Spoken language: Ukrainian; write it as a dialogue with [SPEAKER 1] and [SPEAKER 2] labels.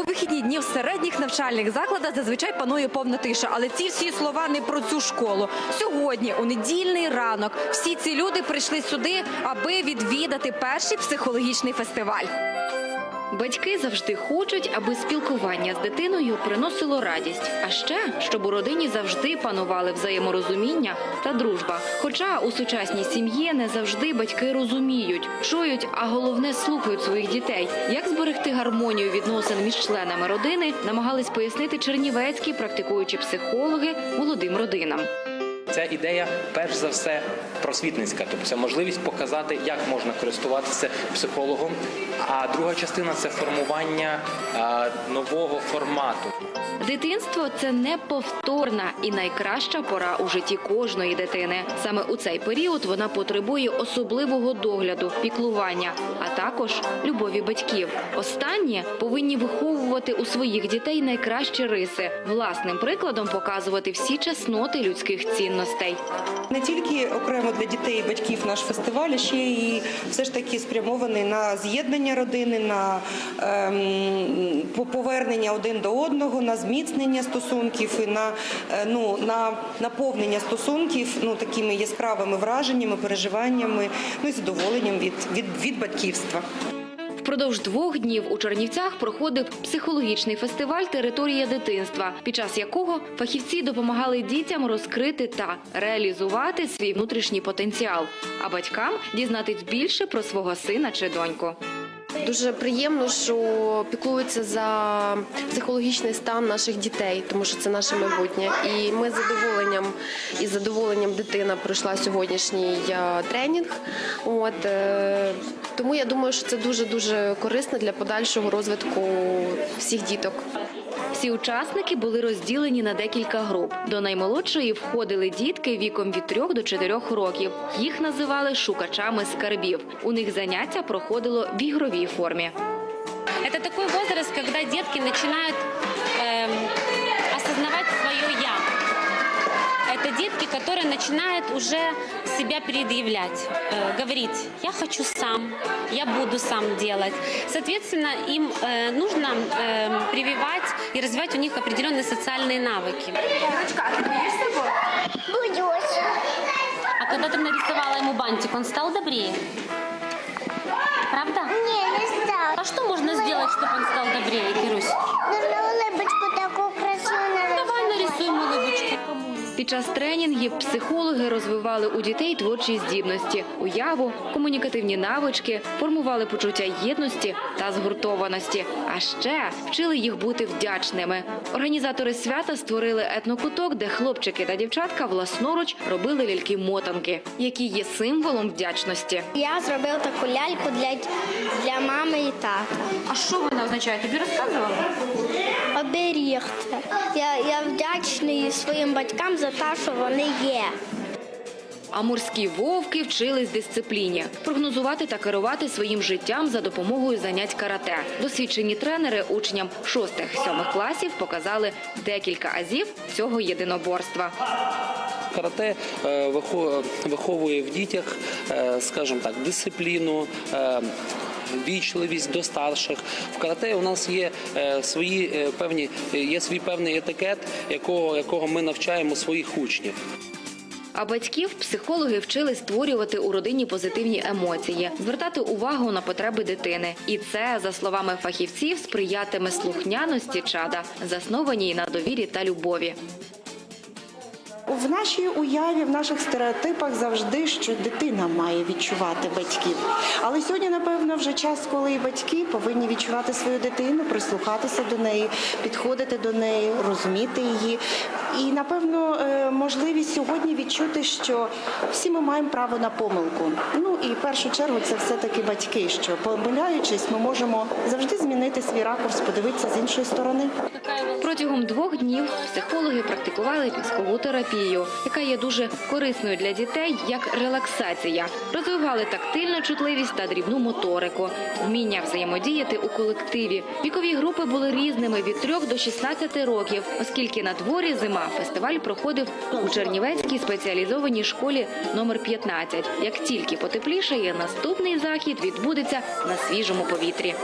[SPEAKER 1] У вихідні дні в середніх навчальних закладах зазвичай панує повна тиша, але ці всі слова не про цю школу. Сьогодні, у недільний ранок, всі ці люди прийшли сюди, аби відвідати перший психологічний фестиваль. Батьки завжди хочуть, аби спілкування з дитиною приносило радість, а ще щоб у родині завжди панували взаєморозуміння та дружба. Хоча у сучасній сім'ї не завжди батьки розуміють, чують, а головне слухають своїх дітей. Як зберегти гармонію відносин між членами родини, намагались пояснити чернівецькі практикуючі психологи молодим родинам.
[SPEAKER 2] Ця ідея, перш за все, просвітницька, тобто це можливість показати, як можна користуватися психологом. А друга частина це формування нового формату.
[SPEAKER 1] Дитинство це неповторна і найкраща пора у житті кожної дитини. Саме у цей період вона потребує особливого догляду, піклування, а також любові батьків. Останні повинні виховувати у своїх дітей найкращі риси, власним прикладом показувати всі чесноти людських цінностей.
[SPEAKER 3] Не тільки окремо для дітей і батьків наш фестиваль, а ще і все ж таки спрямований на з'єднання родини, на ем, повернення один до одного, на зміцнення стосунків і на, е, ну, на наповнення стосунків ну, такими яскравими враженнями, переживаннями, ну і задоволенням від, від, від батьківства.
[SPEAKER 1] Впродовж двох днів у Чернівцях проходив психологічний фестиваль Територія дитинства, під час якого фахівці допомагали дітям розкрити та реалізувати свій внутрішній потенціал, а батькам дізнатись більше про свого сина чи доньку.
[SPEAKER 4] Дуже приємно, що піклуються за психологічний стан наших дітей, тому що це наше майбутнє. І ми з задоволенням і задоволенням дитина пройшла сьогоднішній е, тренінг. От е, тому я думаю, що це дуже дуже корисно для подальшого розвитку всіх діток.
[SPEAKER 1] Всі учасники були розділені на декілька груп. До наймолодшої входили дітки віком від 3 до 4 років. Їх називали шукачами скарбів. У них заняття проходило в ігровій формі.
[SPEAKER 5] Це такой возраст, коли дітки починають. Это детки, которые начинают уже себя предъявлять, э, говорить «я хочу сам», «я буду сам делать». Соответственно, им э, нужно э, прививать и развивать у них определенные социальные навыки.
[SPEAKER 6] Боюсь.
[SPEAKER 5] А когда ты нарисовала ему бантик, он стал добрее? Правда?
[SPEAKER 6] Не, не став.
[SPEAKER 5] А что можно сделать, чтобы он стал добрее, Кирусь?
[SPEAKER 6] Нужно улыбочку такую
[SPEAKER 1] Під час тренінгів психологи розвивали у дітей творчі здібності, уяву, комунікативні навички, формували почуття єдності та згуртованості. А ще вчили їх бути вдячними. Організатори свята створили етнокуток, де хлопчики та дівчатка власноруч робили ляльки-мотанки, які є символом вдячності.
[SPEAKER 6] Я зробив таку ляльку для, для мами і тата.
[SPEAKER 5] А що вона означає? Тобі
[SPEAKER 6] Оберігти. Я, я вдячний своїм батькам за те, що вони є.
[SPEAKER 1] А морські вовки вчились дисципліні, прогнозувати та керувати своїм життям за допомогою занять карате. Досвідчені тренери учням 6-7 класів показали декілька азів цього єдиноборства.
[SPEAKER 7] Карате е, виховує в дітях, е, скажімо так, дисципліну. Вічливість до старших в карате у нас є е, свої е, певні є свій певний етикет, якого якого ми навчаємо своїх учнів.
[SPEAKER 1] А батьків психологи вчили створювати у родині позитивні емоції, звертати увагу на потреби дитини. І це, за словами фахівців, сприятиме слухняності чада, заснованій на довірі та любові.
[SPEAKER 8] В нашій уяві, в наших стереотипах завжди, що дитина має відчувати батьків. Але сьогодні, напевно, вже час, коли і батьки повинні відчувати свою дитину, прислухатися до неї, підходити до неї, розуміти її. І напевно е, можливість сьогодні відчути, що всі ми маємо право на помилку. Ну і в першу чергу це все-таки батьки, що помиляючись, ми можемо завжди змінити свій ракурс, подивитися з іншої сторони.
[SPEAKER 1] Протягом двох днів психологи практикували піскову терапію, яка є дуже корисною для дітей як релаксація. Розвивали тактильну чутливість та дрібну моторику, вміння взаємодіяти у колективі. Вікові групи були різними від 3 до 16 років, оскільки на дворі зима фестиваль проходив у Чернівецькій спеціалізованій школі номер 15. Як тільки потеплішає, наступний захід відбудеться на свіжому повітрі.